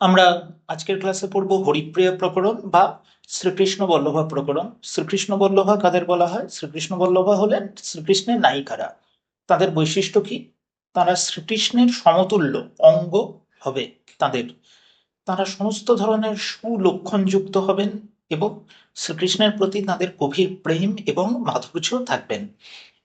আমরা আজকের ক্লাসে পড়ব হরিপ্রিয়া প্রকরণ বা শ্রীকৃষ্ণ বল্লভা প্রকরণ। শ্রীকৃষ্ণ বল্লভা কাদের বলা হয়? শ্রীকৃষ্ণ বল্লভা হলেন শ্রীকৃষ্ণের নায়িকারা। তাদের বৈশিষ্ট্য কি? তারা শ্রীকৃষ্ণের সমতুল্য অঙ্গ হবে তাদের। তারা সমস্ত ধরনের সুলক্ষণযুক্ত হবেন এবং শ্রীকৃষ্ণের প্রতি তাদের গভীর প্রেম এবং মাধুর্য থাকবেন।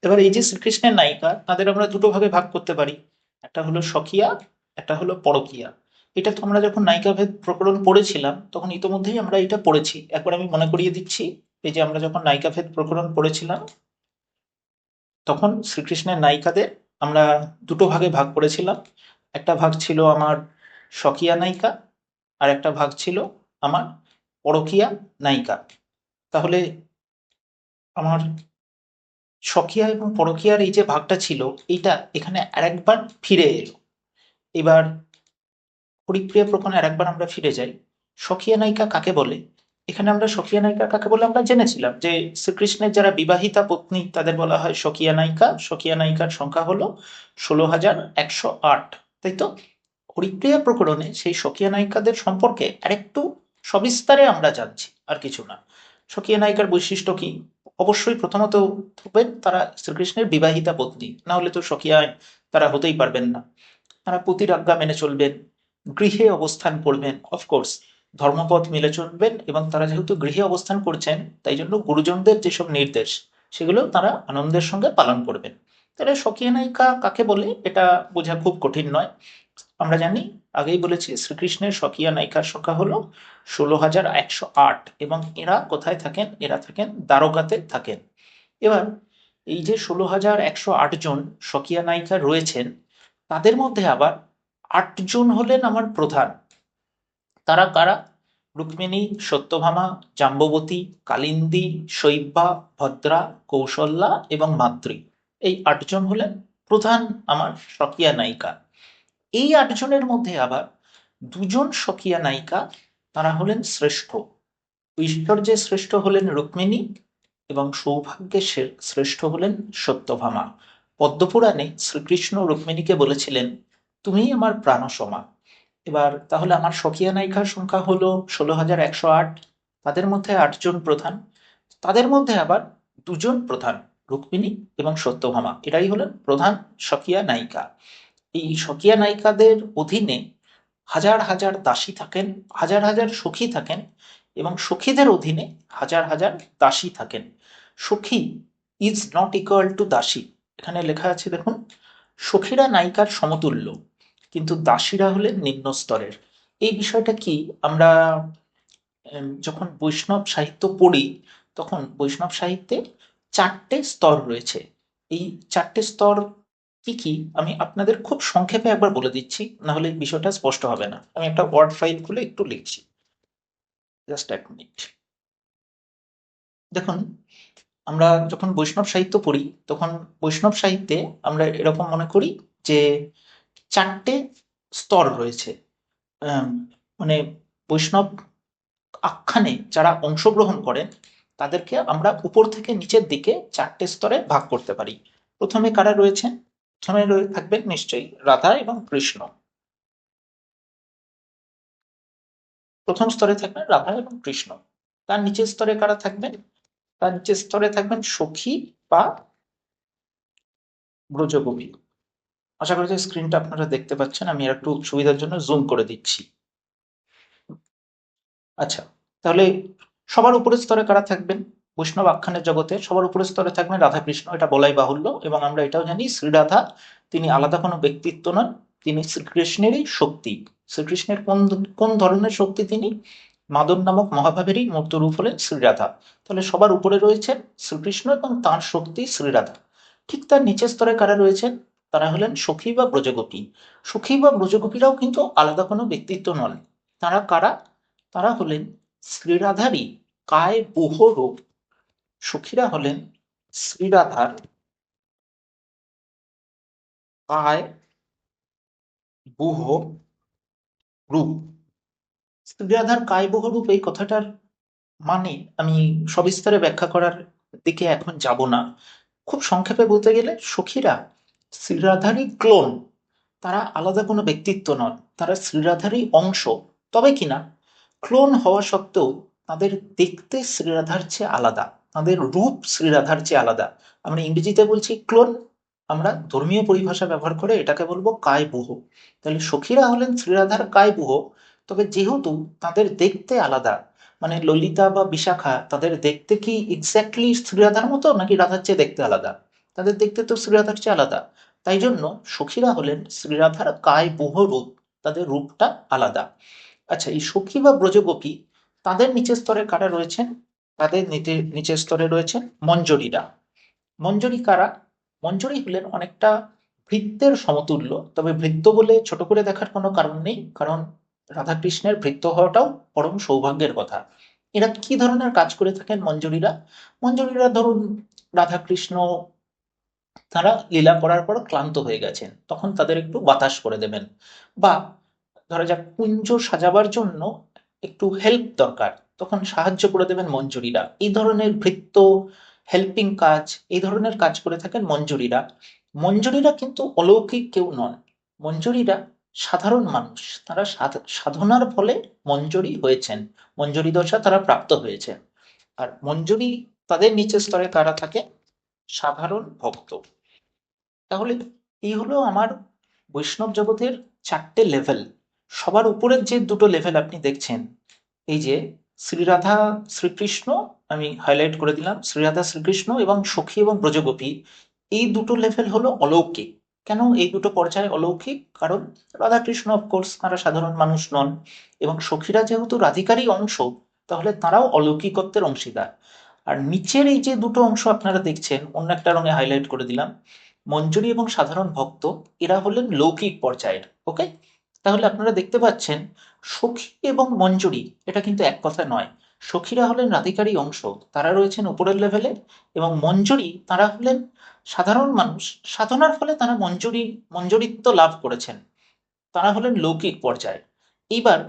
এবার এই যে শ্রীকৃষ্ণের নায়িকা, তাদের আমরা দুটো ভাগে ভাগ করতে পারি। একটা হলো সখিয়া, একটা হলো পরকিয়া। এটা তো আমরা যখন নায়িকাভেদ প্রকরণ পড়েছিলাম, তখন ইতোমধ্যেই আমরা এটা পড়েছি। একবার আমি মনে করিয়ে দিচ্ছি, এই যে আমরা যখন নায়িকাভেদ প্রকরণ পড়েছিলাম, তখন শ্রীকৃষ্ণের নায়িকাদের আমরা দুটো ভাগে ভাগ করেছিলাম। একটা ভাগ ছিল আমার স্বকীয়া নায়িকা, আর একটা ভাগ ছিল আমার পরকীয়া নায়িকা। তাহলে আমার স্বকীয়া এবং পরকীয়ার এই যে ভাগটা ছিল, এইটা এখানে আরেকবার ফিরে এলো। এবার হরিপ্রিয়া প্রকরণে আরেকবার আমরা ফিরে যাই। সখিয়া নায়িকা কাকে বলে? এখানে আমরা সখিয়া নায়িকা কাকে বলে আমরা জেনেছিলাম যে শ্রীকৃষ্ণের যারা বিবাহিতা পত্নী, তাদের বলা হয় সখিয়া নায়িকা। সখিয়া নায়িকার সংখ্যা হলো ষোলো হাজার একশো আট। তাই তো? হরিপ্রিয়া প্রকরণে সেই সখিয়া নায়িকাদের সম্পর্কে আরেকটু সবিস্তারে আমরা জানছি, আর কিছু না। সখিয়া নায়িকার বৈশিষ্ট্য কি? অবশ্যই প্রথমত হবেন তারা শ্রীকৃষ্ণের বিবাহিতা পত্নী। না হলে তো সখিয়ায় তারা হতেই পারবেন না। তারা পতির আজ্ঞা মেনে চলবেন। গৃহে অবস্থান করবেন। অফকোর্স ধর্মপথ মিলে চলবেন এবং তারা যেহেতু গৃহে অবস্থান করছেন, তাই জন্য গুরুজনদের যেসব নির্দেশ, সেগুলো তারা আনন্দের সঙ্গে পালন করবেন। তাহলে স্বকীয় নায়িকা কাকে বলে? এটা বোঝা খুব কঠিন নয়। আমরা জানি, আগেই বলেছি, শ্রীকৃষ্ণের স্বকীয় নায়িকার সংখ্যা হলো ষোলো হাজার একশো আট এবং এরা কোথায় থাকেন? এরা থাকেন দ্বারকাতে থাকেন। এবার, এই যে ষোলো হাজার একশো আট জন স্বকীয়া নায়িকা রয়েছেন, তাদের মধ্যে আবার আটজন হলেন আমার প্রধান। তারা কারা? রুক্মিণী, সত্যভামা, জাম্ববতী, কালিন্দী, শৈব্যা, ভদ্রা, কৌশল্যা এবং মাতৃ। এই আটজন হলেন প্রধান আমার স্বকীয়া নায়িকা। এই আটজনের মধ্যে আবার দুজন স্বকীয়া নায়িকা, তারা হলেন শ্রেষ্ঠ। ঐশ্বর্যে শ্রেষ্ঠ হলেন রুক্মিণী এবং সৌভাগ্যে শ্রেষ্ঠ হলেন সত্যভামা। পদ্মপুরাণে শ্রীকৃষ্ণ রুক্মিণীকে বলেছিলেন তুমি আমার প্রাণসমা। এবার তাহলে আমার স্বকীয়া নায়িকার সংখ্যা হলো ষোলো হাজার একশো আট। তাদের মধ্যে আটজন প্রধান। তাদের মধ্যে আবার দুজন প্রধান, রুক্মিণী এবং সত্যভামা। এরাই হলেন প্রধান স্বকীয়া নায়িকা। এই স্বকীয়া নায়িকাদের অধীনে হাজার হাজার দাসী থাকেন, হাজার হাজার সখী থাকেন এবং সখীদের অধীনে হাজার হাজার দাসী থাকেন। সখী ইজ নট ইকুয়াল টু দাসী। এখানে লেখা আছে, দেখুন, সখীরা নায়িকার সমতুল্য। কিন্তু দাসীরা হলেন নিম্ন স্তরের। এই বিষয়টা কি? আমরা যখন বৈষ্ণব সাহিত্য পড়ি, তখন বৈষ্ণব সাহিত্যে চারটে স্তর রয়েছে। এই চারটে স্তর কি কি? আমি আপনাদের খুব সংক্ষেপে একবার বলে দিচ্ছি, না হলে বিষয়টা স্পষ্ট হবে না। আমি একটা ওয়ার্ড ফাইল খুলে একটু লিখছি। জাস্ট এক মিনিট। দেখুন, আমরা যখন বৈষ্ণব সাহিত্য পড়ি, তখন বৈষ্ণব সাহিত্যে আমরা এরকম মনে করি যে চারটে স্তর রয়েছে। মানে বৈষ্ণব আখ্যানে যারা অংশগ্রহণ করেন, তাদেরকে আমরা উপর থেকে নিচের দিকে চারটে স্তরে ভাগ করতে পারি। প্রথমে কারা রয়েছেন? প্রথমে থাকবেন নিশ্চয়ই রাধা এবং কৃষ্ণ। প্রথম স্তরে থাকবেন রাধা এবং কৃষ্ণ। তার নিচের স্তরে কারা থাকবেন? তার নিচের স্তরে থাকবেন সখী বা ব্রজগোপী। আশা করি যে স্ক্রিনটা আপনারা দেখতে পাচ্ছেন। আমি একটু সুবিধার জন্য জুম করে দিচ্ছি। আচ্ছা তাহলে সবার উপরের স্তরে কারা থাকবেন? বৈষ্ণব আখ্যানের জগতে সবার উপরের স্তরে থাকবেন রাধাকৃষ্ণ, এটা বলাই বাহুল্য এবং আমরা এটাও জানি শ্রীরাধা, তিনি আলাদা কোনো ব্যক্তিত্ব নন, তিনি শ্রীকৃষ্ণেরই শক্তি। শ্রীকৃষ্ণের কোন কোন ধরনের শক্তি তিনি? মাদন নামক মহাভাবেরই মূর্ত রূপ হলেন শ্রীরাধা। তাহলে সবার উপরে রয়েছেন শ্রীকৃষ্ণ এবং তার শক্তি শ্রীরাধা। ঠিক তার নিচের স্তরে কারা রয়েছেন? তারা হলেন সখী বা ব্রজগোপী। সখী বা ব্রজগোপীরাও কিন্তু আলাদা কোনো ব্যক্তিত্ব নন। তারা কারা? তারা হলেন শ্রীরাধারই কায় বুহ রূপ। সখীরা হলেন শ্রীরাধার কায় বুহ রূপ। শ্রীরাধার কায় বুহ রূপ এই কথাটার মানে আমি সবিস্তারে ব্যাখ্যা করার দিকে এখন যাব না। খুব সংক্ষেপে বলতে গেলে সখীরা শ্রীরাধারই ক্লোন। তারা আলাদা কোনো ব্যক্তিত্ব নন, তারা শ্রীরাধারই অংশ। তবে কিনা? ক্লোন হওয়া সত্ত্বেও তাদের দেখতে শ্রীরাধার চেয়ে আলাদা, তাদের রূপ শ্রীরাধার চেয়ে আলাদা। আমরা ইংরেজিতে বলছি ক্লোন, আমরা ধর্মীয় পরিভাষা ব্যবহার করে এটাকে বলব কায় বুহ তাহলে সখীরা হলেন শ্রীরাধার কায় বুহ তবে যেহেতু তাদের দেখতে আলাদা মানে ললিতা বা বিশাখা, তাদের দেখতে কি এক্স্যাক্টলি শ্রীরাধার মতো নাকি রাধার চেয়ে দেখতে আলাদা? তাদের দেখতে তো শ্রীরাধার চেয়ে আলাদা। তাই জন্য সখীরা হলেন শ্রীরাধার কায় বুহ রূপ তাদের রূপটা আলাদা। আচ্ছা এই সখী বা ব্রজগোপী তাদের নিচের স্তরে কারা রয়েছেন? তাদের নিচে, নিচের স্তরে রয়েছেন মঞ্জরীরা। মঞ্জরী কারা? মঞ্জরী হলেন অনেকটা ভৃত্যের সমতুল্য, তবে ভৃত্য বলে ছোট করে দেখার কোনো কারণ নেই, কারণ রাধাকৃষ্ণের ভৃত্য হওয়াটাও পরম সৌভাগ্যের কথা। এরা কি ধরনের কাজ করে থাকেন মঞ্জরীরা? মঞ্জরীরা ধরুন রাধাকৃষ্ণ তারা লীলা করার পর ক্লান্ত হয়ে গেছেন। তখন তাদের একটু বাতাস করে দেবেন। বা ধরা যাক কুঞ্জ সাজাবার জন্য একটু হেল্প দরকার। তখন সাহায্য করে দেবেন মঞ্জুরিরা। এই ধরনের ভৃত্য হেল্পিং কাজ, এই ধরনের কাজ করে থাকেন মঞ্জুরিরা। মঞ্জুরিরা কিন্তু অলৌকিক কেউ নন। মঞ্জুরিরা সাধারণ মানুষ। তারা সাধনার ফলে মঞ্জুরি হয়েছেন। মঞ্জুরি দশা তারা প্রাপ্ত হয়েছেন আর মঞ্জুরি তাদের নিচের স্তরে তারা থাকে সাধারণ ভক্ত। তাহলে এই হলো আমার বৈষ্ণব জগতের চারটে লেভেল সবার উপরের যে দুটো লেভেল আপনি দেখছেন, এই যে শ্রীরাধা শ্রীকৃষ্ণ, আমি হাইলাইট করে দিলাম, শ্রীরাধা শ্রীকৃষ্ণ এবং সখী এবং ব্রজগোপী, এই দুটো লেভেল হলো অলৌকিক। কেন এই দুটো পর্যায়ে অলৌকিক? কারণ রাধাকৃষ্ণ অফকোর্স তারা সাধারণ মানুষ নন এবং সখীরা যেহেতু রাধিকারী অংশ, তাহলে তারাও অলৌকিকত্বের অংশীদার। আর নিচের এই যে দুটো অংশ আপনারা দেখছেন, অন্য একটা রঙে হাইলাইট করে দিলাম, মঞ্জুরি এবং সাধারণ ভক্ত, এরা হলেন লৌকিক পর্যায়ের ওকে তাহলে আপনারা দেখতে পাচ্ছেন, সখী এবং মঞ্জুরি, এটা কিন্তু এক কথা নয়। সখীরা হলেন রাধিকারী অংশ, তারা রয়েছেন উপরের লেভেলে এবং মঞ্জুরি, তারা হলেন সাধারণ মানুষ, সাধনার ফলে তারা মঞ্জুরি, মঞ্জুরিত্ব লাভ করেছেন। তারা হলেন লৌকিক পর্যায়ে। এইবার,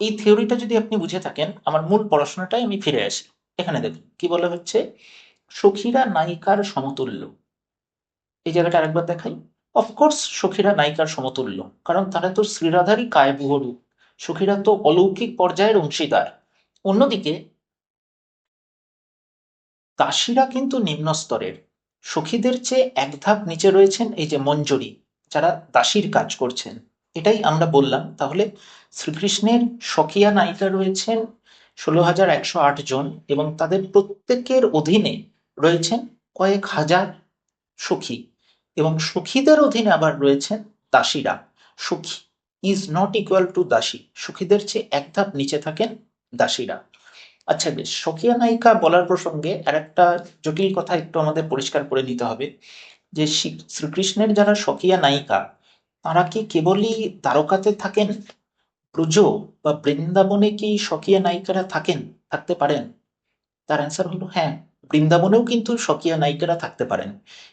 এই থিওরিটা যদি আপনি বুঝে থাকেন, আমার মূল পড়াশোনাটাই আমি ফিরে আসি। এখানে দেখুন, কি বলা হচ্ছে? সখীরা নায়িকার সমতুল্য। এই জায়গাটা আরেকবার দেখাই। অফকোর্স সখীরা নায়িকার সমতুল্য, কারণ তারা তো শ্রীরাধারই কায়বুহরূপ। সখীরা তো অলৌকিক পর্যায়ের অংশীদার। অন্যদিকে, দাসীরা কিন্তু নিম্ন স্তরের। সখীদের চেয়ে এক ধাপ নিচে রয়েছেন এই যে মঞ্জরি, যারা দাসীর কাজ করছেন। এটাই আমরা বললাম। তাহলে শ্রীকৃষ্ণের সখিয়া নায়িকা রয়েছেন ষোলো হাজার একশো আট জন এবং তাদের প্রত্যেকের অধীনে রয়েছেন কয়েক হাজার সখী এবং সখীদের অধীনে আবার রয়েছেন দাসীরা। সখী ইজ নট ইকুয়াল টু দাসী। সখীদের চেয়ে এক ধাপ নিচে থাকেন দাসীরা। আচ্ছা বেশ, সখিয়া নায়িকা বলার প্রসঙ্গে আর একটা জটিল কথা একটু আমাদের পরিষ্কার করে নিতে হবে যে শ্রীকৃষ্ণের যারা সখিয়া নায়িকা, তারা কি কেবলই দ্বারকাতে থাকেন? ব্রজ বা বৃন্দাবনে কি সখিয়া নায়িকারা থাকেন, থাকতে পারেন? তার অ্যান্সার হলো হ্যাঁ বৃন্দাবনেও কিন্তু স্বকীয় নায়িকারা থাকতে পারেন।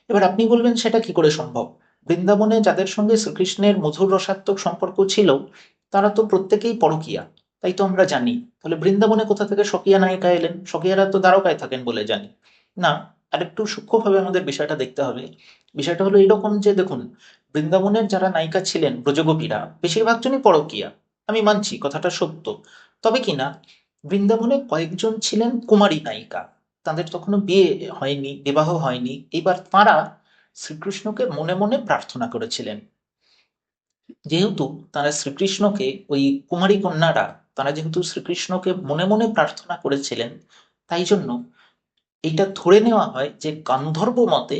এবার আপনি বলবেন সেটা কি করে সম্ভব? বৃন্দাবনে যাদের সঙ্গে শ্রীকৃষ্ণের মধুর রসাত্মক সম্পর্ক ছিল, তারা তো প্রত্যেকেই পরকিয়া, তাই তো আমরা জানি। তাহলে বৃন্দাবনে কোথা থেকে স্বকীয়া নায়িকা এলেন? স্বকীয়ারা তো দ্বারকায় থাকেন বলে জানি। না, আরেকটু সূক্ষ্মভাবে আমাদের বিষয়টা দেখতে হবে। বিষয়টা হলো এরকম যে দেখুন, বৃন্দাবনের যারা নায়িকা ছিলেন, ব্রজগোপীরা, বেশিরভাগ জনই পরকিয়া। আমি মানছি কথাটা সত্য। তবে কিনা বৃন্দাবনে কয়েকজন ছিলেন কুমারী নায়িকা। তাদের তখনও বিয়ে হয়নি, বিবাহ হয়নি। এবার তারা শ্রীকৃষ্ণকে মনে মনে প্রার্থনা করেছিলেন। যেহেতু তারা শ্রীকৃষ্ণকে, ওই কুমারী কন্যারা, তারা যেহেতু শ্রীকৃষ্ণকে মনে মনে প্রার্থনা করেছিলেন, তাই জন্য এটা ধরে নেওয়া হয় যে গান্ধর্ব মতে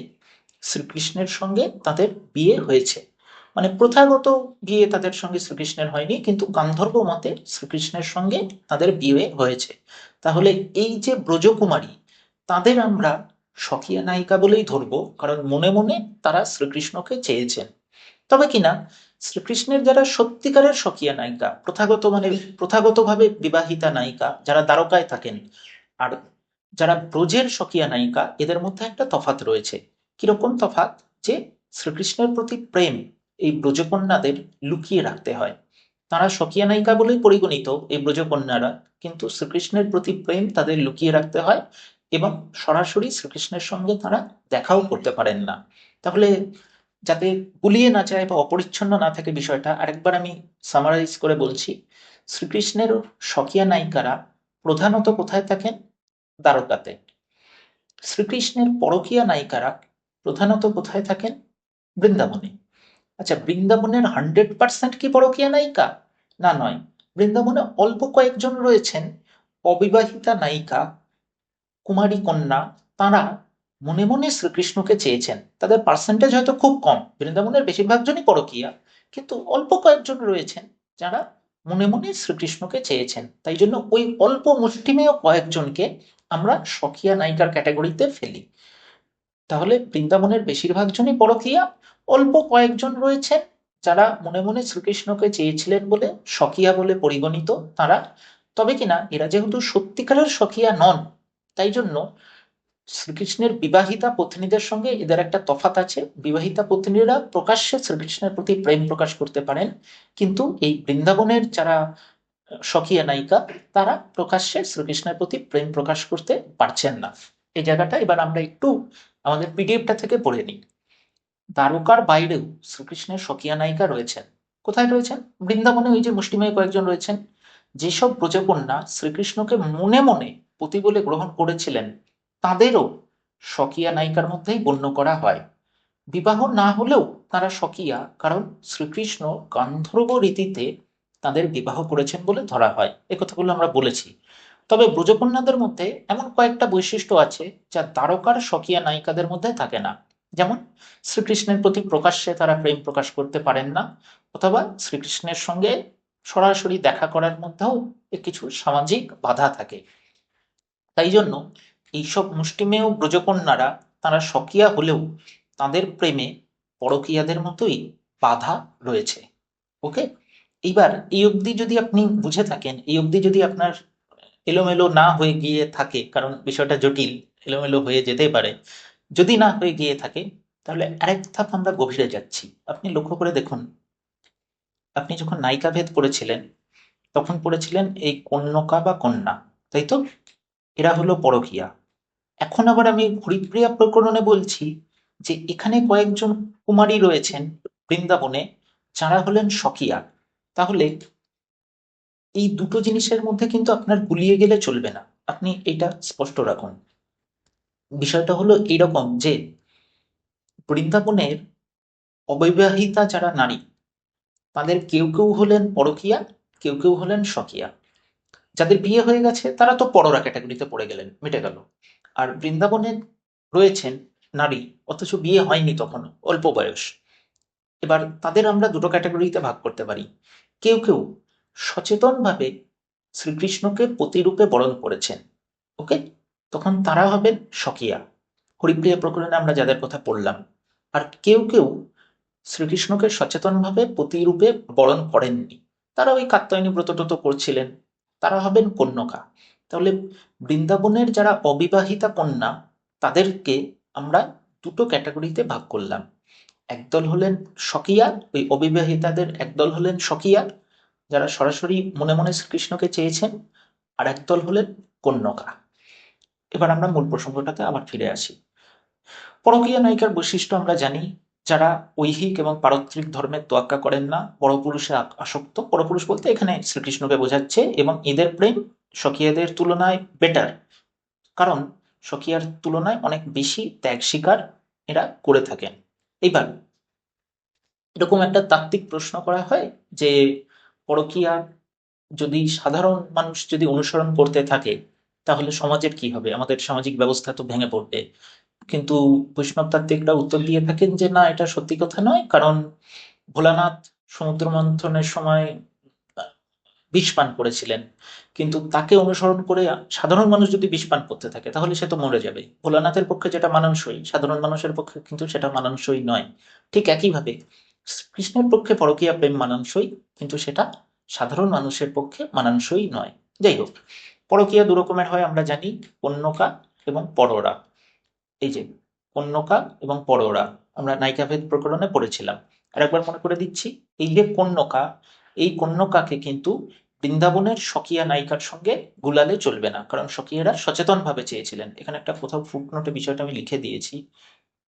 শ্রীকৃষ্ণের সঙ্গে তাদের বিয়ে হয়েছে। মানে প্রথাগত বিয়ে তাদের সঙ্গে শ্রীকৃষ্ণের হয়নি, কিন্তু গান্ধর্ব মতে শ্রীকৃষ্ণের সঙ্গে তাদের বিয়ে হয়েছে। তাহলে এই যে ব্রজকুমারী, তাদের আমরা স্বকীয় নায়িকা বলেই ধরব, কারণ মনে মনে তারা শ্রীকৃষ্ণকে চেয়েছেন। তবে কিনা, শ্রীকৃষ্ণের যারা সত্যিকারের স্বকীয় নায়িকা, প্রথাগত মানে প্রথাগতভাবে বিবাহিতা নায়িকা, যারা দ্বারকায় থাকেন, আর যারা ব্রজের স্বকীয়া নায়িকা, এদের মধ্যে একটা তফাত রয়েছে। কীরকম তফাত যে শ্রীকৃষ্ণের প্রতি প্রেম এই ব্রজকন্যাদের লুকিয়ে রাখতে হয়। তারা স্বকীয়া নায়িকা বলেই পরিগণিত এই ব্রজকন্যারা, কিন্তু শ্রীকৃষ্ণের প্রতি প্রেম তাদের লুকিয়ে রাখতে হয় এবং সরাসরি শ্রীকৃষ্ণের সঙ্গে তারা দেখাও করতে পারেন না। তাহলে যাতে গুলিয়ে না যায় বা অপরিচ্ছন্ন না থাকে বিষয়টা, আরেকবার আমি সামারাইজ করে বলছি। শ্রীকৃষ্ণের স্বকীয়া নায়িকারা প্রধানত কোথায় থাকেন? দ্বারকাতে। শ্রীকৃষ্ণের পরকীয়া নায়িকারা প্রধানত কোথায় থাকেন? বৃন্দাবনে। আচ্ছা বৃন্দাবনের হান্ড্রেড পার্সেন্ট কি পরকীয়া নায়িকা? না নয়। বৃন্দাবনে অল্প কয়েকজন রয়েছেন। অবিবাহিতা নায়িকা, কুমারী কন্যা, তারা মনে মনে শ্রীকৃষ্ণকে চেয়েছেন। তাদের পার্সেন্টেজ হয়তো খুব কম। বৃন্দাবনের বেশিরভাগ জনই পরকীয়া। কিন্তু অল্প কয়েকজন রয়েছেন যারা মনে মনে শ্রীকৃষ্ণকে চেয়েছেন। তাই জন্য ওই অল্প মুষ্টিমেয় কয়েকজনকে আমরা সখিয়া নায়িকার ক্যাটাগরিতে ফেলি। তাহলে বৃন্দাবনের বেশিরভাগ জনই পরকীয়া। অল্প কয়েকজন রয়েছেন যারা মনে মনে শ্রীকৃষ্ণকে চেয়েছিলেন বলে সখিয়া বলে পরিগণিত তারা। তবে কিনা এরা যেহেতু সত্যিকারের সখিয়া নন, তাই জন্য শ্রীকৃষ্ণের বিবাহিতা পত্নীদের সঙ্গে এদের একটা তফাত আছে। বিবাহিতা পত্নীরা প্রকাশ্যে শ্রীকৃষ্ণের প্রতি প্রেম প্রকাশ করতে পারেন, কিন্তু এই বৃন্দাবনের যারা সখিয়া নায়িকা, তারা প্রকাশ্যে শ্রীকৃষ্ণের প্রতি প্রেম প্রকাশ করতে পারছেন না। এই জায়গাটা এবার আমরা একটু আমাদের পিডিএফটা থেকে পড়ে নিই। দ্বারকার বাইরেও শ্রীকৃষ্ণের সখিয়া নায়িকা রয়েছেন। কোথায় রয়েছেন? বৃন্দাবনে ওই যে মুষ্টিমেয় কয়েকজন রয়েছেন। যেসব ব্রজকন্যা শ্রীকৃষ্ণকে মনে মনে পতি বলে গ্রহণ করেছিলেন, তাদেরও স্বকীয়া নায়িকার মধ্যেই গণ্য করা হয়। বিবাহ না হলেও তারা স্বকীয়া কারণ শ্রীকৃষ্ণ গান্ধর্ব রীতিতে তাদের বিবাহ করেছেন বলে ধরা হয়। এ কথাগুলো আমরা বলেছি। তবে ব্রজকন্যাদের মধ্যে এমন কয়েকটা বৈশিষ্ট্য আছে যা দ্বারকার স্বকীয়া নায়িকাদের মধ্যে থাকে না। যেমন শ্রীকৃষ্ণের প্রতি প্রকাশ্যে তারা প্রেম প্রকাশ করতে পারেন না, অথবা শ্রীকৃষ্ণের সঙ্গে সরাসরি দেখা করার মধ্যেও কিছু সামাজিক বাধা থাকে। তাই জন্য এইসব মুষ্টিমেয় ব্রজকন্যারা তারা সকিয়া হলেও তাদের প্রেমে পরকীয়াদের মতোই বাধা রয়েছে। ওকে? এইবার এই অবধি যদি আপনি বুঝে থাকেন, এই অবধি যদি আপনার এলোমেলো না হয়ে গিয়ে থাকে, কারণ বিষয়টা জটিল, এলোমেলো হয়ে যেতে পারে যদি না হয়ে গিয়ে থাকে, তাহলে আরেক ধাপ আমরা গভীরে যাচ্ছি। আপনি লক্ষ্য করে দেখুন, আপনি যখন নায়িকা ভেদ পড়েছিলেন, তখন পড়েছিলেন এই কন্যকা বা কন্যা, তাই তো? এরা হলো পরকিয়া। এখন আবার আমি হরিপ্রিয়া প্রকরণে বলছি যে এখানে কয়েকজন কুমারী রয়েছেন বৃন্দাবনে, যারা হলেন সকিয়া তাহলে এই দুটো জিনিসের মধ্যে কিন্তু আপনার গুলিয়ে গেলে চলবে না। আপনি এটা স্পষ্ট রাখুন। বিষয়টা হলো এইরকম যে বৃন্দাবনের অবিবাহিতা যারা নারী, তাদের কেউ কেউ হলেন পরকীয়া, কেউ কেউ হলেন স্বকীয়া যাদের বিয়ে হয়ে গেছে, তারা তো পররা ক্যাটাগরিতে পড়ে গেলেন, মিটে গেল। আর বৃন্দাবনে রয়েছেন নারী, অথচ বিয়ে হয়নি তখন অল্প বয়স। এবার তাদের আমরা দুটো ক্যাটাগরিতে ভাগ করতে পারি। কেউ কেউ সচেতনভাবে শ্রীকৃষ্ণকে প্রতিরূপে বরণ করেছেন ওকে তখন তারা হবেন স্বকীয়া। হরিপ্রিয়া প্রকরণে আমরা যাদের কথা পড়লাম, আর কেউ কেউ শ্রীকৃষ্ণকে সচেতনভাবে প্রতিরূপে বরণ করেননি। তারা ওই কাত্যায়নী ব্রত টত করছিলেন। তারা হবেন কন্যকা। তাহলে বৃন্দাবনের যারা অবিবাহিতা কন্যা, তাদেরকে আমরা দুটো ক্যাটাগরিতে ভাগ করলাম। একদল হলেন স্বকীয়া, ওই অবিবাহিতাদের একদল হলেন স্বকীয়া, যারা সরাসরি মনে মনে শ্রীকৃষ্ণকে চেয়েছেন, আর একদল হলেন কন্যকা। এবার আমরা মূল প্রসঙ্গটাতে আবার ফিরে আসি। পরকীয়া নায়িকার বৈশিষ্ট্য আমরা জানি, যারা ঐহিক এবং পারত্রিক ধর্মের তোয়াক্কা করেন না পরপুরুষে আসক্ত। পরপুরুষ বলতে এখানে শ্রীকৃষ্ণকে বোঝাচ্ছে এবং এদের প্রেম স্বকীয়াদের তুলনায় বেটার কারণ স্বকীয়ার তুলনায় অনেক বেশি ত্যাগ স্বীকার এরা করে থাকেন। এইবার এরকম একটা তাত্ত্বিক প্রশ্ন করা হয় যে, পরকীয়া যদি সাধারণ মানুষ যদি অনুসরণ করতে থাকে তাহলে সমাজের কি হবে? আমাদের সামাজিক ব্যবস্থা তো ভেঙে পড়বে। কিন্তু বৈষ্ণব তাত্ত্বিকরা উত্তর দিয়ে থাকেন যে, না, এটা সত্যি কথা নয়। কারণ ভোলানাথ সমুদ্র মন্থনের সময় বিষ পান করেছিলেন। কিন্তু তাকে অনুসরণ করে সাধারণ মানুষ যদি বিষ পান করতে থাকে, তাহলে সে তো মরে যাবে। ভোলানাথের পক্ষে যেটা মানানসই, সাধারণ মানুষের পক্ষে কিন্তু সেটা মানানসই নয়। ঠিক একইভাবে কৃষ্ণের পক্ষে পরকীয়া প্রেম মানানসই, কিন্তু সেটা সাধারণ মানুষের পক্ষে মানানসই নয়। যাই হোক পরকীয়া দু রকমের হয়, আমরা জানি কন্যকা এবং পররা। এই যে কন্যকা এবং পররা, আমরা নায়িকাভেদ প্রকরণে পড়েছিলাম। আর একবার মনে করে দিচ্ছি, এই যে কন্যকা এই কন্যকাকে কিন্তু বৃন্দাবনের সকিয়া নায়িকার সঙ্গে গুলালে চলবে না, কারণ স্বকীয়ারা সচেতনভাবে চেয়েছিলেন। এখানে একটা কোথাও ফুটনোটে বিষয়টা আমি লিখে দিয়েছি।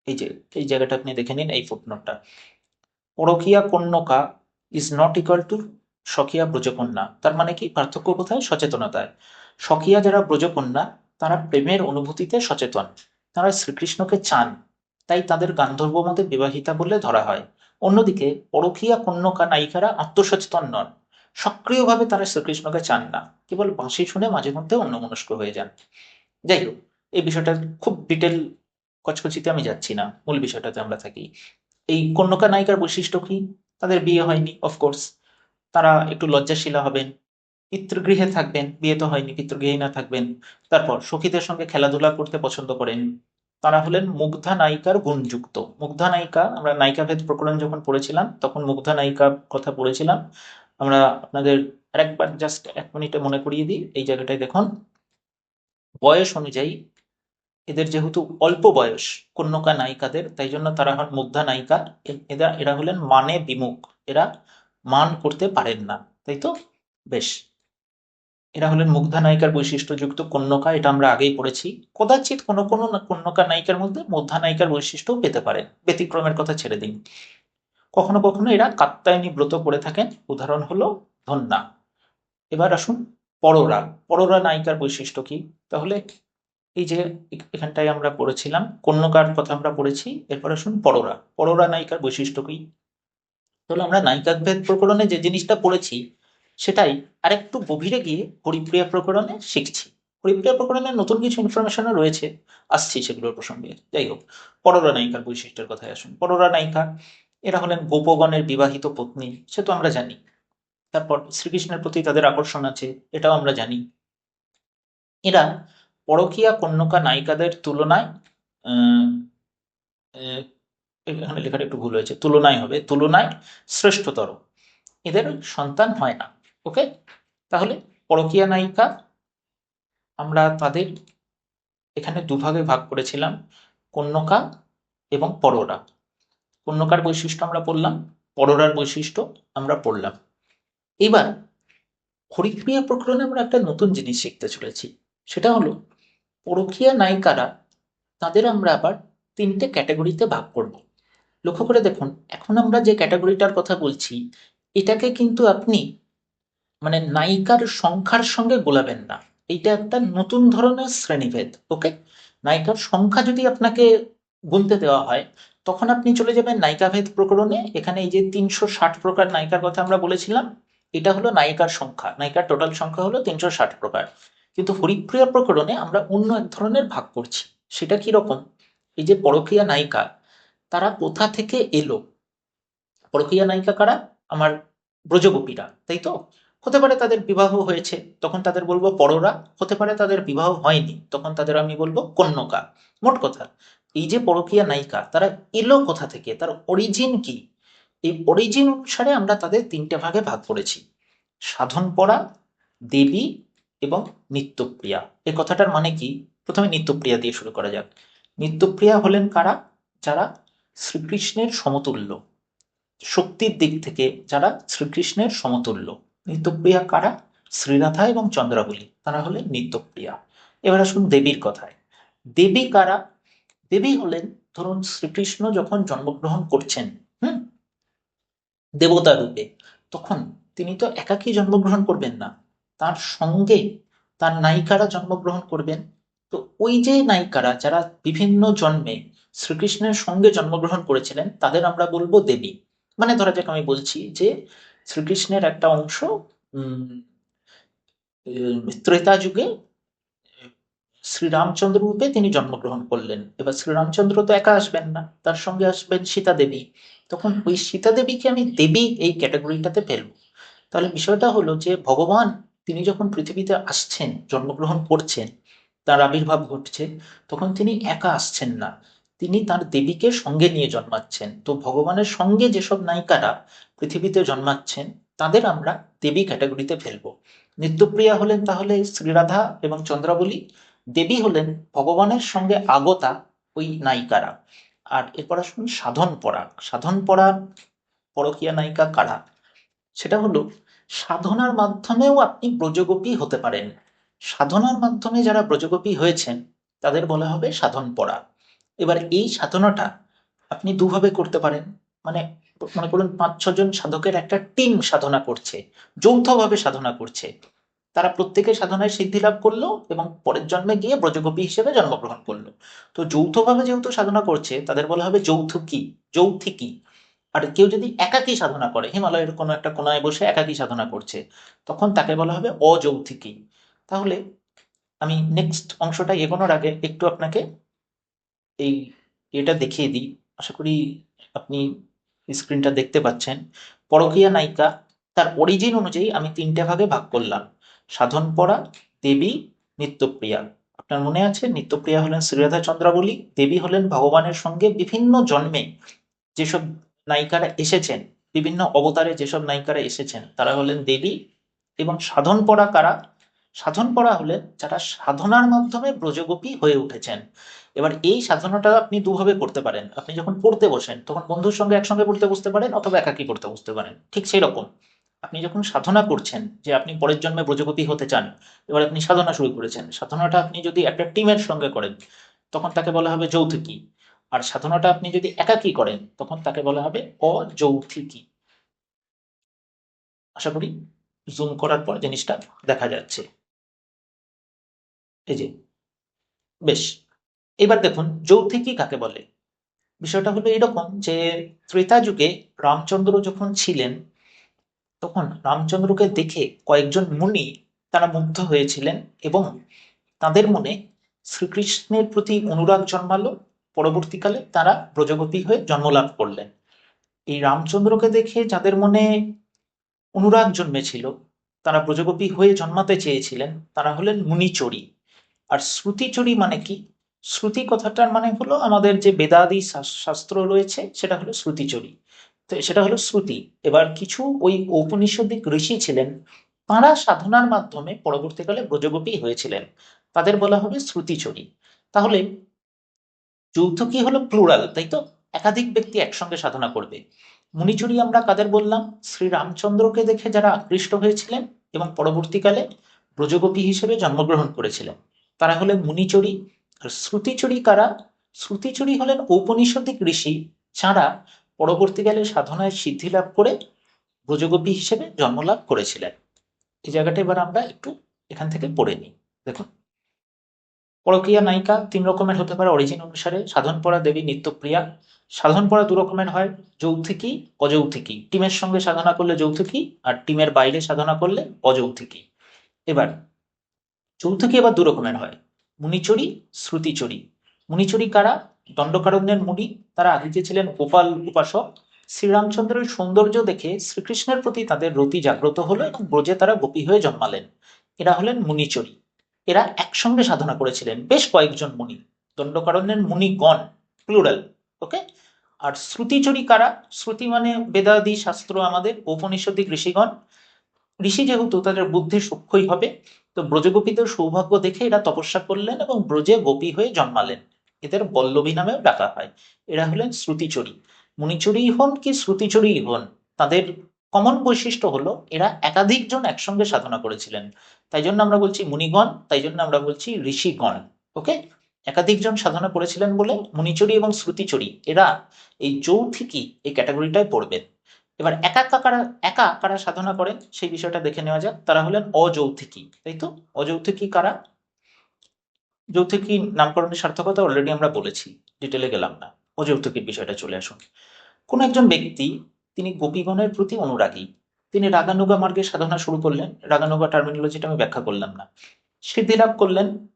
এই যে, এই জায়গাটা আপনি দেখে নিন, এই ফুটনোটটা পরকীয়া কন্যকা ইজ নট ইকুয়াল টু স্বকীয়া ব্রজকন্যা, তার মানে কি? পার্থক্য কোথায়? সচেতনতায়। স্বকীয়া যারা ব্রজকন্যা, তারা প্রেমের অনুভূতিতে সচেতন। তারা শ্রীকৃষ্ণকে চান, তাই তাদের গান্ধর্ব মতে বিবাহিতা বলে ধরা হয়। অন্যদিকে, পরকীয়া কন্যকা নায়িকারা আত্মসচেতন নন। সক্রিয়ভাবে তারা শ্রীকৃষ্ণকে চান না, কেবল বাঁশি শুনে মাঝে মধ্যে অন্যমনস্ক হয়ে যান। যাই হোক, এই বিষয়টা খুব ডিটেল কচকচিতে আমি যাচ্ছি না, মূল বিষয়টাতে আমরা থাকি। এই কন্যকা নায়িকার বৈশিষ্ট্য কি? তাদের বিয়ে হয়নি অফকোর্স তারা একটু লজ্জাশীলা হবেন পিতৃগৃহে থাকবেন, বিয়ে তো হয়নি পিতৃগৃহে না থাকবেন। তারপর সখীদের সঙ্গে খেলাধুলা করতে পছন্দ করেন। তারা হলেন মুগ্ধা নায়িকার গুণযুক্ত। মুগ্ধা নায়িকা, আমরা নায়িকাভেদ প্রকরণ যখন পড়েছিলাম, তখন মুগ্ধা নায়িকার কথা পড়েছিলাম আমরা আপনাদের আরেকবার জাস্ট এক মিনিটে মনে করিয়ে দিই, এই জায়গাটায় দেখুন। বয়স অনুযায়ী, এদের যেহেতু অল্প বয়স, কন্যকা নায়িকাদের, তাই জন্য তারা হন মুগ্ধা নায়িকা। এরা এরা হলেন মানে বিমুখ। এরা মান করতে পারেন না, তাই তো? বেশ। এরা হলেন মুগ্ধা নায়িকার বৈশিষ্ট্যযুক্ত কন্যকা, এটা আমরা আগেই পড়েছি। কদাচিৎ কোনো কোনো কন্যকা নায়িকার মধ্যে মুগ্ধা নায়িকার বৈশিষ্ট্যও পেতে পারেন। ব্যতিক্রমের কথা ছেড়ে দিন। কখনো কখনো এরা কাত্তায়নী ব্রত করে থাকেন। উদাহরণ হলো ধন্যা এবার আসুন পররা। পররা নায়িকার বৈশিষ্ট্য কি? তাহলে এই যে এখানটায় আমরা পড়েছিলাম, কন্যকার কথা আমরা পড়েছি, এরপর আসুন পররা। পররা নায়িকার বৈশিষ্ট্য কি? তাহলে আমরা নায়িকাভেদ প্রকরণে যে জিনিসটা পড়েছি সেটাই আরেকটু গভীরে গিয়ে হরিপ্রিয়া প্রকরণে শিখছি। হরিপ্রিয়া প্রকরণে নতুন কিছু ইনফরমেশনও রয়েছে, আসছি সেগুলোর প্রসঙ্গে। যাই হোক, পররা নায়িকার বৈশিষ্ট্যের কথায় আসুন। পররা নায়িকা, এরা হলেন গোপগণের বিবাহিত পত্নী, সে তো আমরা জানি। তারপর শ্রীকৃষ্ণের প্রতি তাদের আকর্ষণ আছে, এটাও আমরা জানি। এরা পরকীয়া কন্যকা নায়িকাদের তুলনায় এখানে লেখাটা একটু ভুল হয়েছে, তুলনায় হবে, তুলনায় শ্রেষ্ঠতর। এদের সন্তান হয় না। ওকে? তাহলে পরকীয়া নায়িকা, আমরা তাদের এখানে দুভাগে ভাগ করেছিলাম, কন্যকা এবং পররা। কন্যকার বৈশিষ্ট্য আমরা পড়লাম, পররার বৈশিষ্ট্য আমরা পড়লাম। এবার হরিপ্রিয়া প্রকরণে আমরা একটা নতুন জিনিস শিখতে চলেছি, সেটা হলো পরকীয়া নায়িকারা, তাদের আমরা আবার তিনটে ক্যাটাগরিতে ভাগ করব। লক্ষ্য করে দেখুন, এখন আমরা যে ক্যাটাগরিটার কথা বলছি, এটাকে কিন্তু আপনি মানে নায়িকার সংখ্যার সঙ্গে গোলাবেন না। এইটা একটা নতুন ধরনের শ্রেণীভেদ ওকে নায়িকার সংখ্যা যদি আপনাকে গুনতে দেওয়া হয়, তখন আপনি চলে যাবেন নায়িকাভেদ প্রকরণে। এখানে এই যে তিনশো ষাট প্রকার নায়িকার কথা আমরা বলেছিলাম, এটা হলো নায়িকার সংখ্যা। নায়িকার টোটাল সংখ্যা হলো তিনশো ষাট প্রকার। কিন্তু হরিপ্রিয়া প্রকরণে আমরা অন্য এক ধরনের ভাগ করছি। সেটা কি রকম? এই যে পরকীয়া নায়িকা, তারা কোথা থেকে এলো? পরকীয়া নায়িকা কারা? আমার ব্রজগোপীরা, তাই তো? হতে পারে তাদের বিবাহ হয়েছে, তখন তাদের বলব পররা, হতে পারে তাদের বিবাহ হয়নি, তখন তাদের আমি বলব কন্যকা। মোট কথা, এই যে পরকীয়া নায়িকা, তারা এলো কোথা থেকে? তার অরিজিন কি? এই অরিজিন অনুসারে আমরা তাদের তিনটে ভাগে ভাগ করেছি। সাধন পড়া, দেবী এবং নিত্যপ্রিয়া। এই কথাটার মানে কি? প্রথমে নিত্যপ্রিয়া দিয়ে শুরু করা যাক। নিত্যপ্রিয়া হলেন কারা? যারা শ্রীকৃষ্ণের সমতুল্য। শক্তির দিক থেকে যারা শ্রীকৃষ্ণের সমতুল্য। নিত্যপ্রিয়া কারা? শ্রীরাধা এবং চন্দ্রাবলী। তারা হলেন নিত্যপ্রিয়া। এবার আসুন দেবীর কথায়। দেবী কারা? দেবী হলেন, ধরুন শ্রীকৃষ্ণ যখন জন্মগ্রহণ করছেন, হুম? দেবতা রূপে। তখন তিনি তো একাকী জন্মগ্রহণ করবেন না। তার সঙ্গে তার নায়িকারা জন্মগ্রহণ করবেন। তো ওই যে নায়িকারা যারা বিভিন্ন জন্মে শ্রীকৃষ্ণের সঙ্গে জন্মগ্রহণ করেছিলেন, তাদের আমরা বলব দেবী। মানে ধরা যাক আমি বলছি যে শ্রীকৃষ্ণের একটা অংশ ত্রেতা যুগে শ্রীরামচন্দ্র রূপে তিনি জন্মগ্রহণ করলেন। এবার শ্রীরামচন্দ্র তো একা আসবেন না, তার সঙ্গে আসবেন সীতা দেবী তখন ওই সীতা দেবীকে আমি দেবী এই ক্যাটাগরিটাতে ফেলব। তাহলে বিষয়টা হলো যে, ভগবান তিনি যখন পৃথিবীতে আসছেন, জন্মগ্রহণ করছেন, তার আবির্ভাব ঘটছে, তখন তিনি একা আসছেন না। তিনি তার দেবীকে সঙ্গে নিয়ে জন্মাচ্ছেন। তো ভগবানের সঙ্গে যেসব নায়িকারা পৃথিবীতে জন্মাচ্ছেন, তাদের আমরা দেবী ক্যাটাগরিতে ফেলব। নিত্যপ্রিয়া হলেন তাহলে শ্রীরাধা এবং চন্দ্রাবলী। দেবী হলেন ভগবানের সঙ্গে আগতা ওই নায়িকারা। আর এরপর আসুন সাধন পরাগ। সাধন পরাগ পরকীয়া নায়িকা কারা? সেটা হলো, সাধনার মাধ্যমেও আপনি ব্রজগোপী হতে পারেন। সাধনার মাধ্যমে যারা ব্রজগোপী হয়েছেন, তাদের বলা হবে সাধন পড়া এবার এই সাধনাটা আপনি দুভাবে করতে পারেন। মানে মনে করুন পাঁচ ছজন সাধকের একটা টিম সাধনা করছে, যৌথভাবে সাধনা করছে। তারা প্রত্যেকে সাধনায় সিদ্ধি লাভ করল এবং পরের জন্মে গিয়ে ব্রজগোপী হিসেবে জন্মগ্রহণ করল। তো যৌথভাবে যেহেতু সাধনা করছে, তাদের বলা হবে যৌথকি, যৌথিকি। আর কেউ যদি একাকী সাধনা করে, হিমালয়ের কোনো একটা কোনায় বসে একাকী সাধনা করছে, তখন তাকে বলা হবে অযৌথিকী। তাহলে আমি নেক্সট অংশটা এগোনোর আগে একটু আপনাকে এই এটা দেখিয়ে দিই। আশা করি আপনি স্ক্রিনটা দেখতে পাচ্ছেন। পরকীয়া নায়িকা, তার অরিজিন অনুযায়ী আমি তিনটে ভাগে ভাগ করলাম। সাধন পড়া, দেবী, নিত্যপ্রিয়া। আপনার মনে আছে? নিত্যপ্রিয়া হলেন শ্রীরাধা চন্দ্রাবলী, দেবী হলেন ভগবানের সঙ্গে বিভিন্ন জন্মে যেসব নায়িকারা এসেছেন, বিভিন্ন অবতারে যেসব নায়িকারা এসেছেন, তারা হলেন দেবী এবং সাধন পড়া কারা? সাধন পড়া হলেন যারা সাধনার মাধ্যমে ব্রজগোপী হয়ে উঠেছেন। এবার এই সাধনাটা আপনি দুভাবে করতে পারেন। আপনি যখন পড়তে বসেন, তখন বন্ধুর সঙ্গে একসঙ্গে পড়তে বসতে পারেন অথবা একাকী পড়তে বসতে পারেন। ঠিক সেই রকম আপনি যখন সাধনা করছেন, যে আপনি পরের জন্মে ব্রজগোপী হতে চান, এবার আপনি সাধনা শুরু করেছেন। সাধনাটা আপনি যদি একটা টিমের সঙ্গে করেন, তখন তাকে বলা হবে যৌথিকী। আর সাধনাটা আপনি যদি একাকী করেন, তখন তাকে বলা হবে অযৌথিকী। আশা করি জুম করার পর জিনিসটা দেখা যাচ্ছে। এই যে, বেশ। এবার দেখুন যৌথিকী কাকে বলে? বিষয়টা হলো এরকম যে, ত্রেতা যুগে রামচন্দ্র যখন ছিলেন, তখন রামচন্দ্রকে দেখে কয়েকজন মুনি তারা মুগ্ধ হয়েছিলেন এবং তাদের মনে শ্রীকৃষ্ণের প্রতি অনুরাগ জন্মালো। পরবর্তীকালে তারা ব্রজগোপী হয়ে জন্মলাভ করলেন। এই রামচন্দ্রকে দেখে যাদের মনে অনুরাগ জন্মেছিল, তারা ব্রজগোপী হয়ে জন্মাতে চেয়েছিলেন, তারা হলেন মুনিচরী আর শ্রুতিচরী মানে কি? শ্রুতি কথাটার মানে হলো আমাদের যে বেদাদি শাস- শাস্ত্র রয়েছে, সেটা হলো শ্রুতিচরী। তো সেটা হলো শ্রুতি। এবার কিছু ওই ঔপনিষদিক ঋষি ছিলেন, তারা সাধনার মাধ্যমে পরবর্তীকালে ব্রজগোপী হয়েছিলেন। তাদের বলা হবে শ্রুতিচরী। তাহলে যৌথ কি হলো প্লুরাল তাই তো? একাধিক ব্যক্তি একসঙ্গে সাধনা করবে। মুনিচুরি আমরা কাদের বললাম? শ্রী রামচন্দ্রকে দেখে যারা আকৃষ্ট হয়েছিলেন এবং পরবর্তীকালে ব্রজগোপী হিসেবে জন্মগ্রহণ করেছিলেন। তারা হলে মুনিচুরি শ্রুতিচুরি কারা? শ্রুতিচুরি হলেন ঔপনিষদিক ঋষি যারা পরবর্তীকালে সাধনায় সিদ্ধি লাভ করে ব্রজগোপী হিসেবে জন্মলাভ করেছিলেন। এই জায়গাটা এবার আমরা একটু এখান থেকে পড়ে নিই। দেখুন। পরকীয়া নায়িকা তিন রকমের হতে পারে অরিজিন অনুসারে। সাধন পড়া দেবী, নিত্যপ্রিয়া। সাধন পড়া দু রকমের হয়। যৌথিকী, অযৌথিকী। টিমের সঙ্গে সাধনা করলে যৌথিকী আর টিমের বাইরে সাধনা করলে অযৌথিকী। এবার, যৌথিকী এবার দু রকমের হয়। মুনিচুরি, শ্রুতিচরি। মুনিচুরি কারা? দণ্ডকারণ্যের মুনি। তারা আদিতে ছিলেন গোপাল উপাসক। শ্রীরামচন্দ্রের সৌন্দর্য দেখে শ্রীকৃষ্ণের প্রতি তাদের রতি জাগ্রত হলো এবং ব্রজে তারা গোপী হয়ে জন্মালেন। এরা হলেন মুনিচরি। এরা একসঙ্গে সাধনা করেছিলেন বেশ কয়েকজন মুনি। দণ্ডকারণ্যের মুনিগণ প্লুরাল ওকে আর শ্রুতিচরি কারা? শ্রুতি মানে বেদাদি শাস্ত্র আমাদের, ঔপনিষদিক ঋষিগণ। ঋষি যেহেতু তাদের বুদ্ধি সূক্ষ্মই হবে তো ব্রজগোপীদের সৌভাগ্য দেখে এরা তপস্যা করলেন এবং ব্রজে গোপী হয়ে জন্মালেন। এদের বল্লভী নামেও ডাকা হয়। এরা হলেন শ্রুতিচরী। মুনিচরী হন কি শ্রুতিচরী হন? তাদের কমন বৈশিষ্ট্য হলো, এরা একাধিক জন একসঙ্গে সাধনা করেছিলেন। তাই জন্য আমরা বলছি মুনিগণ, তাই জন্য আমরা বলছি ঋষিগণ। ওকে? একাধিক জন সাধনা করেছিলেন বলে মুনিচরী এবং শ্রুতিচরী, এরা এই যৌথিকী এই ক্যাটাগরিটায় পড়বেন। এবার একা কারা একা কারা সাধনা করেন সেই বিষয়টা দেখে নেওয়া যাক। তারা হলেন অযৌথিকী, তাই তো? অযৌথিকী কারা? যৌথিকী নামকরণের সার্থকতা অলরেডি আমরা বলেছি ডিটেলে গেলাম না। অযৌথিকীর বিষয়টা চলে আসুন। কোন একজন ব্যক্তি, তিনি গোপীগণের প্রতি অনুরাগী, তিনি রাগানুগা মার্গে সাধনা শুরু করলেন, রাগানুগা টার্মিনোলজিটা আমি ব্যাখ্যা করলাম না। সিদ্ধি লাভ করলেন,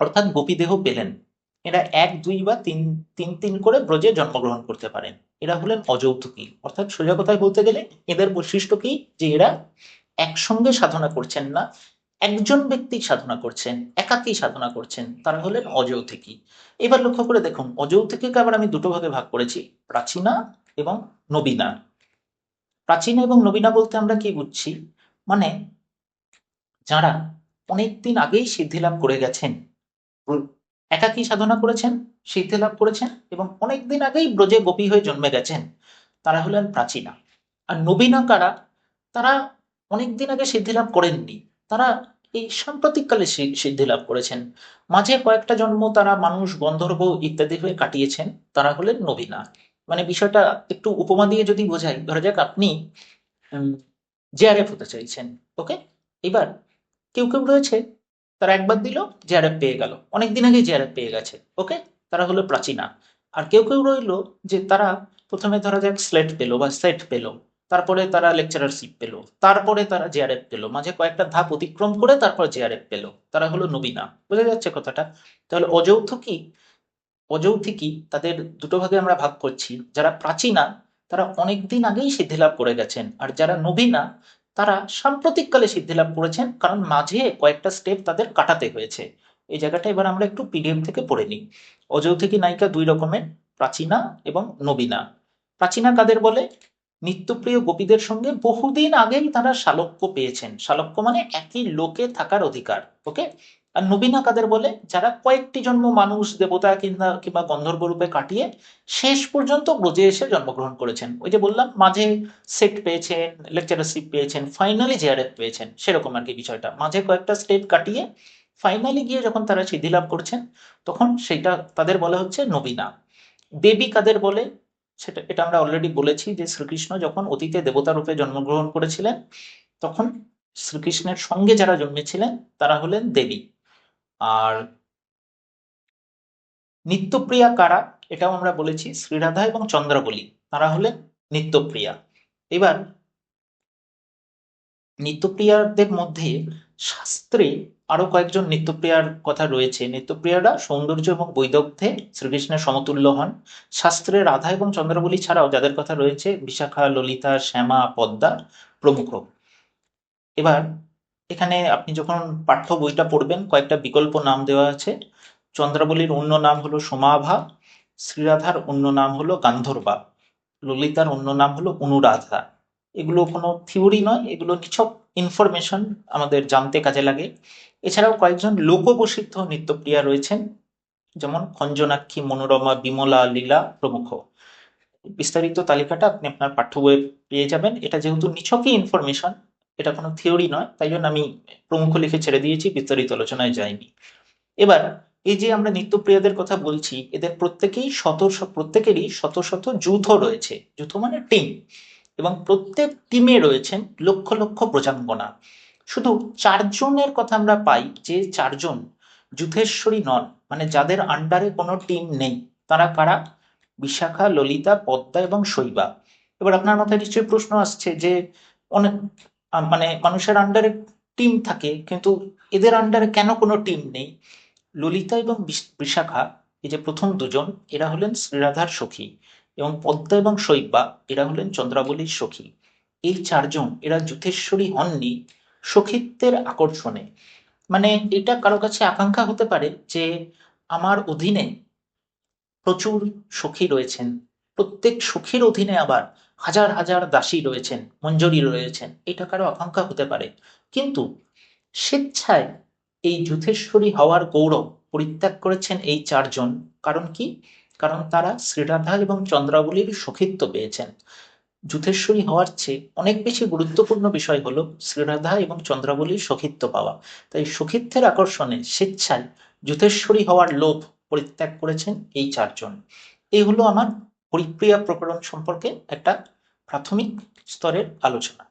অর্থাৎ গোপী দেহ পেলেন। এরা এক, দুই বা তিন তিন তিন করে ব্রজে জন্মগ্রহণ করতে পারেন। এরা হলেন অযৌতুকী অর্থাৎ সোজা কথায় বলতে গেলে এদের বৈশিষ্ট্য কি? যে এরা একসঙ্গে সাধনা করছেন না, একজন ব্যক্তি সাধনা করছেন, একাকী সাধনা করছেন, তারা হলেন অযৌতিকী এবার লক্ষ্য করে দেখুন অযৌতিকীকে আবার আমি দুটো ভাগে ভাগ করেছি, প্রাচীনা এবং নবীনা। প্রাচীনা এবং নবীনা বলতে আমরা কি বুঝছি? মানে যারা অনেকদিন আগেই সিদ্ধি লাভ করে গেছেন একাকী সাধনা করেছেন, সিদ্ধি লাভ করেছেন এবং অনেকদিন আগেই ব্রজে গোপী হয়ে জন্মে গেছেন। তারা হলেন প্রাচীনা। আর নবীনা কারা? তারা অনেকদিন আগে সিদ্ধি লাভ করেননি। তারা এই সাম্প্রতিককালে সিদ্ধি লাভ করেছেন। মাঝে কয়েকটা জন্ম তারা মানুষ, গন্ধর্ব ইত্যাদি হয়ে কাটিয়েছেন। তারা হলেন নবীনা। মানে বিষয়টা একটু উপমা দিয়ে যদি বোঝাই, ধরা যাক আপনি জেআরএফ হতে চাইছেন। ওকে? এবার কেউ কেউ রয়েছে তারা একবার দিল জেআরএফ পেয়ে গেল। অনেকদিন আগে জেআরএফ পেয়ে গেছে ওকে তারা হলো প্রাচীনা। আর কেউ কেউ রইল যে তারা প্রথমে ধরা যাক স্লেট পেল বা সেট পেল, তারপরে তারা লেকচারারশিপ পেল, তারপরে তারা জেআরএফ পেল, মাঝে কয়েকটা ধাপ অতিক্রম করে তারপর জেআরএফ পেল। তারা হলো নবীনা, বোঝা যাচ্ছে কথাটা? তাহলে অযৌথ কি? অযৌথিকই তাদের দুটো ভাগে আমরা ভাগ করছি। যারা প্রাচীনা, তারা অনেক দিন আগেই সিদ্ধিলাভ করে গেছেন। আর যারা নবীনা তারা সাম্প্রতিককালে সিদ্ধিলাভ করেছেন, কারণ মাঝে কয়েকটা স্টেপ তাদের কাটাতে হয়েছে। এই জায়গাটা এবার আমরা একটু পিডিএম থেকে পড়ে নিই। অযৌথিকী নায়িকা দুই রকমের, প্রাচীনা এবং নবীনা। প্রাচীনা কাদের বলে? নিত্যপ্রিয় গোপীদের সঙ্গে বহুদিন আগেই তারা শালক্য পেয়েছেন। শালক্য মানে একই লোকে থাকার অধিকার ওকে আর নবীনা কাদের বলে, যারা কয়েকটি জন্ম মানুষ, দেবতা কিংবা কিংবা গন্ধর্ব রূপে কাটিয়ে শেষ পর্যন্ত ব্রজে এসে জন্মগ্রহণ করেছেন। ওই যে বললাম, মাঝে সেট পেয়েছেন লেকচারারশিপ পেয়েছেন ফাইনালি জেআরএফ পেয়েছেন, সেরকম আর কি বিষয়টা। মাঝে কয়েকটা স্টেপ কাটিয়ে ফাইনালি গিয়ে যখন তারা সিদ্ধি লাভ করছেন, তখন সেটা তাদের বলা হচ্ছে নবীনা। দেবী কাদের বলে, সেটা, এটা আমরা অলরেডি বলেছি যে শ্রীকৃষ্ণ যখন অতীতে দেবতা রূপে জন্মগ্রহণ করেছিলেন, তখন শ্রীকৃষ্ণের সঙ্গে যারা জন্মেছিলেন, তারা হলেন দেবী। আর নিত্যপ্রিয়া কারা? এটাও আমরা বলেছি, শ্রীরাধা এবং চন্দ্রাবলী। তারা হলেন নিত্যপ্রিয়া। এবার নিত্যপ্রিয়াদের মধ্যে শাস্ত্রে আরও কয়েকজন নিত্যপ্রিয়ার কথা রয়েছে। নিত্যপ্রিয়ারা সৌন্দর্য এবং বৈদগ্ধে শ্রীকৃষ্ণের সমতুল্য হন। শাস্ত্রে রাধা এবং চন্দ্রাবলী ছাড়াও যাদের কথা রয়েছে, বিশাখা, ললিতা, শ্যামা, পদ্মা প্রমুখ। এবার এখানে আপনি যখন পাঠ্য বইটা পড়বেন, কয়েকটা বিকল্প নাম দেওয়া আছে। চন্দ্রাবলীর অন্য নাম হলো সোমাভা, শ্রীরাধার অন্য নাম হলো গান্ধর্বা, ললিতার অন্য নাম হলো অনুরাধা। এগুলো কোনো থিওরি নয়, এগুলো নিছক ইনফরমেশন আমাদের জানতে কাজে লাগে। এছাড়াও কয়েকজন লোকপ্রসিদ্ধ নৃত্যপ্রিয়া রয়েছেন, যেমন খঞ্জনাক্ষী, মনোরমা, বিমলা, লীলা প্রমুখ। বিস্তারিত তালিকাটা আপনি আপনার পাঠ্য বইয়ে পেয়ে যাবেন। এটা যেহেতু নিছকই ইনফরমেশন এটা কোনো থিওরি নয়, তাই জন্য আমি প্রমুখ লিখে ছেড়ে দিয়েছি, বিস্তারিত আলোচনায় যাইনি। এবার, এই যে আমরা নিত্যপ্রিয়াদের কথা বলছি, এদের প্রত্যেকেই শত প্রত্যেকেরই শত শত যুথ রয়েছে যুথ মানে টিম এবং প্রত্যেক টিমে রয়েছেন লক্ষ লক্ষ প্রজাঙ্গনা। শুধু চারজনের কথা আমরা পাই, যে চারজন যুথেশ্বরী নন মানে যাদের আন্ডারে কোনো টিম নেই, তারা কারা? বিশাখা, ললিতা, পদ্মা এবং শৈবা। এবার আপনার মাথায় নিশ্চয়ই প্রশ্ন আসছে যে অনেক মানে মানুষের আন্ডারে টিম থাকে, কিন্তু এদের আন্ডারে কেন কোনো টিম নেই? ললিতা এবং বিশাখা, এই যে প্রথম দুজন, এরা হলেন শ্রীরাধার সখী এবং পদ্মা এবং শৈবা, এরা হলেন চন্দ্রাবলীর সখী। এই চারজন, এরা যুথেশ্বরী হননি সখিত্বের আকর্ষণে। মানে এটা কারও কাছে আকাঙ্ক্ষা হতে পারে যে আমার অধীনে প্রচুর সখী রয়েছেন। প্রত্যেক সখীর অধীনে আবার হাজার হাজার দাসী রয়েছেন, মঞ্জুরি রয়েছেন এটা কারও আকাঙ্ক্ষা হতে পারে। কিন্তু স্বেচ্ছায় এই যুথেশ্বরী হওয়ার গৌরব পরিত্যাগ করেছেন এই চারজন। কারণ কি? কারণ তারা শ্রীরাধা এবং চন্দ্রাবলীর সখিত্ব পেয়েছেন। যুথেশ্বরী হওয়ার চেয়ে অনেক বেশি গুরুত্বপূর্ণ বিষয় হলো শ্রীরাধা এবং চন্দ্রাবলীর সখিত্ব পাওয়া। তাই সখিত্বের আকর্ষণে স্বেচ্ছায় যুথেশ্বরী হওয়ার লোভ পরিত্যাগ করেছেন এই চারজন। এই হলো আমার হরিপ্রিয়া প্রকরণ সম্পর্কে একটা প্রাথমিক স্তরের আলোচনা।